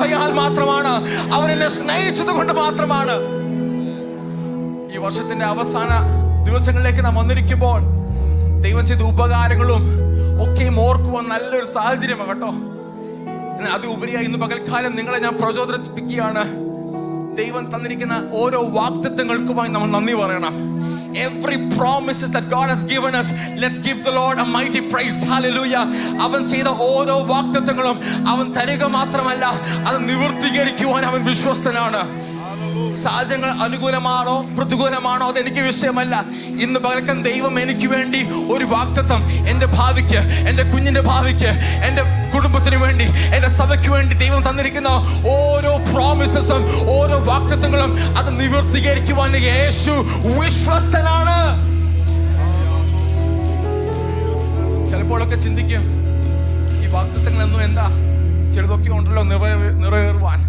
കൃപയാൽ മാത്രമാണ്. അവൻ എന്നെ സ്നേഹിച്ചത് കൊണ്ട് മാത്രമാണ്. ഈ വർഷത്തിന്റെ അവസാന ദിവസങ്ങളിലേക്ക് നാം വന്നിരിക്കുമ്പോൾ ദൈവം ചെയ്ത ഉപകാരങ്ങളും ഒക്കെയും ഓർക്കുവാൻ നല്ലൊരു സാഹചര്യമാണ് കേട്ടോ. എന്നാൽ ഉപരിയായി ഇന്ന് പകൽക്കാലം നിങ്ങളെ ഞാൻ പ്രചോദനിപ്പിക്കുകയാണ് ദൈവം തന്നിരിക്കുന്ന ഓരോ വാക്തത്വങ്ങൾക്കുമായി നമ്മൾ നന്ദി പറയണം. Every promises that God has given us, let's give the Lord a mighty praise. Hallelujah. അവൻ ചെയ്ത ഓരോ വാഗ്ദത്തങ്ങളും അവൻ തരിക മാത്രമല്ല അത് നിവർത്തീകരിക്കുവാൻ അവൻ വിശ്വസ്തനാണ് സാഹചര്യങ്ങൾ അനുകൂലമാണോ പ്രതികൂലമാണോ അതെനിക്ക് വിഷയമല്ല. ഇന്ന് പകൽക്കൻ ദൈവം എനിക്ക് വേണ്ടി ഒരു വാക്തത്വം എന്റെ ഭാവിക്ക് എന്റെ കുഞ്ഞിന്റെ ഭാവിക്ക് എന്റെ കുടുംബത്തിന് വേണ്ടി എന്റെ സഭയ്ക്ക് വേണ്ടി ദൈവം തന്നിരിക്കുന്ന ഓരോ പ്രോമിസസും ഓരോ വാക്തത്വങ്ങളും അത് നിവർത്തീകരിക്കുവാൻ യേശു വിശ്വസ്തനാണ്. ചിലപ്പോഴൊക്കെ ചിന്തിക്കും ഈ വാക്തത്വങ്ങൾ എന്നും എന്താ? ചിലതൊക്കെ ഉണ്ടല്ലോ നിറവേ- നിറവേറുവാൻ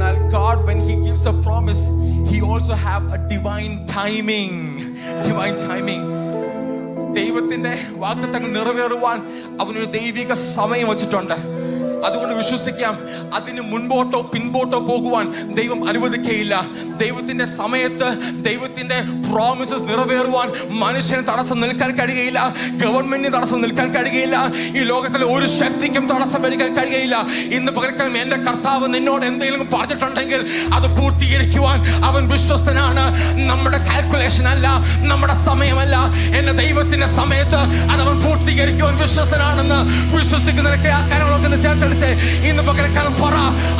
എന്നാൽ God when he gives a promise he also have a divine timing divine timing ദൈവത്തിന്റെ വാഗ്ദത്തങ്ങൾ നിറവേറുവാൻ അവനൊരു ദൈവിക സമയം വെച്ചിട്ടുണ്ട് അതുകൊണ്ട് വിശ്വസിക്കാം. അതിന് മുൻപോട്ടോ പിൻപോട്ടോ പോകുവാൻ ദൈവം അനുവദിക്കുകയില്ല ദൈവത്തിന്റെ സമയത്ത് ദൈവത്തിന്റെ പ്രോമിസസ് നിറവേറുവാൻ മനുഷ്യന് തടസ്സം നിൽക്കാൻ കഴിയുകയില്ല. ഗവൺമെന്റിന് തടസ്സം നിൽക്കാൻ കഴിയുകയില്ല. ഈ ലോകത്തിലെ ഒരു ശക്തിക്കും തടസ്സം വരിക്കാൻ കഴിയുകയില്ല. ഇന്ന് പകൽക്കാലം എന്റെ കർത്താവ് നിന്നോട് എന്തെങ്കിലും പറഞ്ഞിട്ടുണ്ടെങ്കിൽ അത് പൂർത്തീകരിക്കുവാൻ അവൻ വിശ്വസ്തനാണ്. നമ്മുടെ കാൽക്കുലേഷൻ അല്ല നമ്മുടെ സമയമല്ല. എന്റെ ദൈവത്തിന്റെ സമയത്ത് അത് അവൻ പൂർത്തീകരിക്കുവാൻ വിശ്വസ്തനാണെന്ന് വിശ്വസിക്കുന്നവരൊക്കെ ആ ഇന്ന് പകരക്കാലം പറ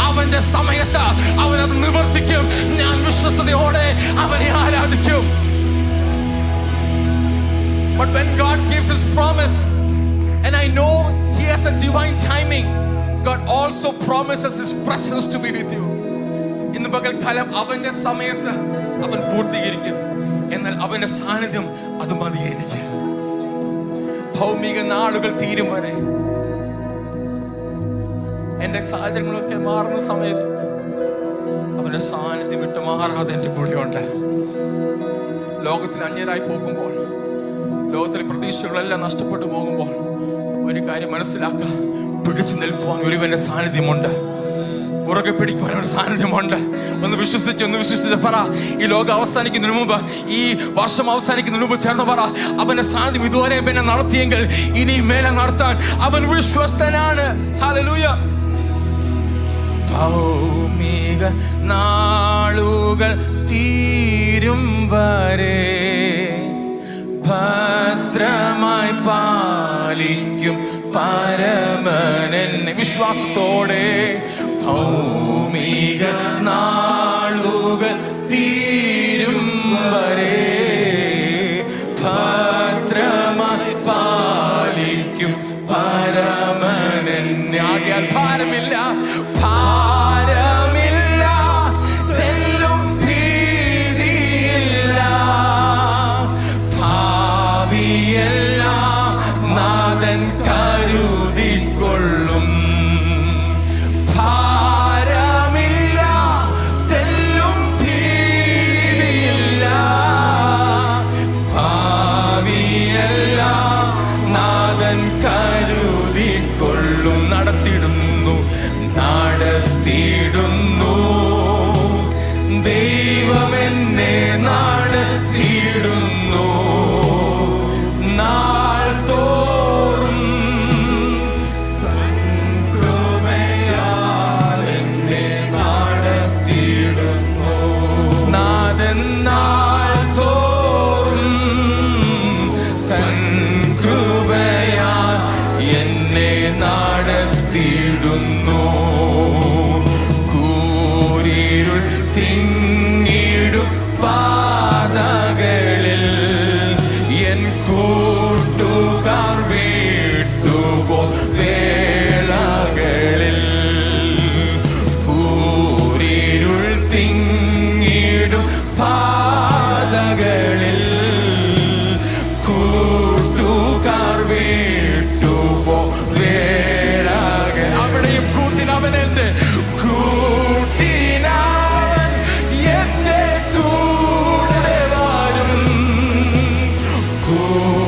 അവന്റെ സമയത്ത് അവൻ അത് നിവർത്തിക്കും. ഞാൻ വിശ്വസതയോടെ അവനെ ആരാധിക്കും. But when God gives his promise, and I know he has a divine timing, God also promises his presence to be with you. ഇന്ന് പകൽക്കാലം അവന്റെ സമയത്ത് അവൻ പൂർത്തീകരിക്കും. എന്നാൽ അവന്റെ സാന്നിധ്യം അത് മതി എനിക്ക് ഭൗമിക നാളുകൾ തീരും വരെ. എന്റെ സാഹചര്യങ്ങളൊക്കെ മാറുന്ന സമയത്ത് അവന്റെ സാന്നിധ്യം വിട്ടു മാറാതെ എന്റെ കൂടെയുണ്ട്. ലോകത്തിൽ അന്യരായി പോകുമ്പോൾ ലോകത്തിലെ പ്രതീക്ഷകളെല്ലാം നഷ്ടപ്പെട്ടു പോകുമ്പോൾ ഒരു കാര്യം മനസ്സിലാക്കുക. പിടിച്ചു നിൽക്കുവാൻ ഒരുവന്റെ സാന്നിധ്യമുണ്ട്. ഉറക്കെ പിടിക്കുവാൻ ഒരു സാന്നിധ്യമുണ്ട്. ഒന്ന് വിശ്വസിച്ച് ഒന്ന് വിശ്വസിച്ച് പറ. ഈ ലോകം അവസാനിക്കുന്നതിന് മുമ്പ് ഈ വർഷം അവസാനിക്കുന്നതിന് മുമ്പ് ചേർന്ന് പറ. അവന്റെ സാന്നിധ്യം ഇതുവരെ പിന്നെ നടത്തിയെങ്കിൽ ഇനി മേലെ നടത്താൻ അവൻ വിശ്വസ്തനാണ്. ഹല്ലേലൂയ ഭൗമിക നാളുകൾ തീരും വരെ ഭദ്രമായി പാലിക്കും പരമനൻ വിശ്വാസത്തോടെ ഭൗമിക നാളുകൾ തീരും വരെ ഭദ്രമായി പാലിക്കും പരമനൻ ആകെ ഭാരമില്ല. іменинах. Oh.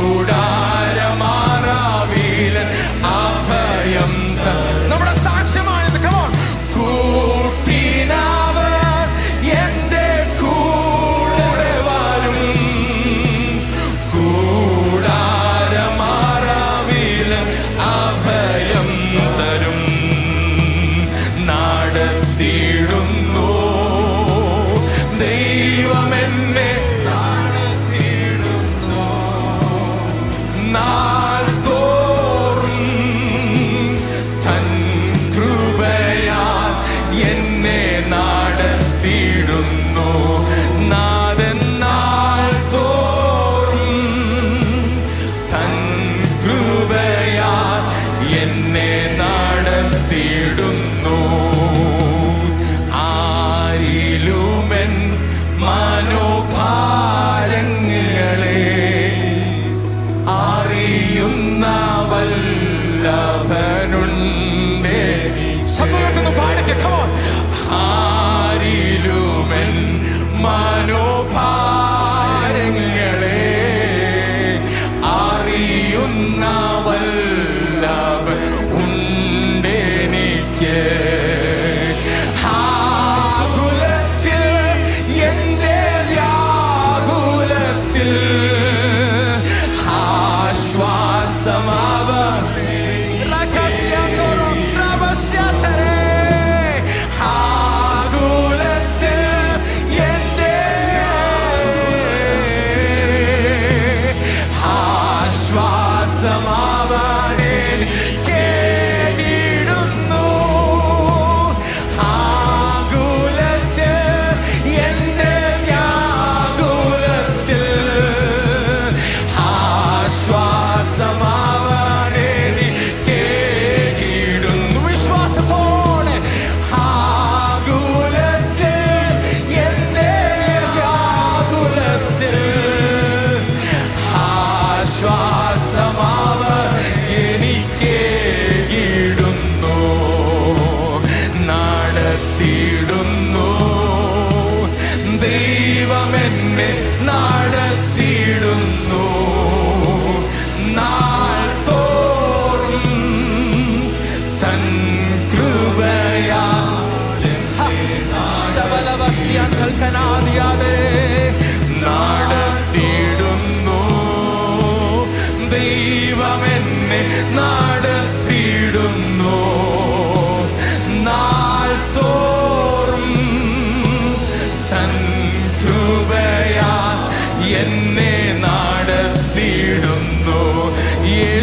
ദൈവം എന്നെ നടത്തിയിടുന്നു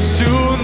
soon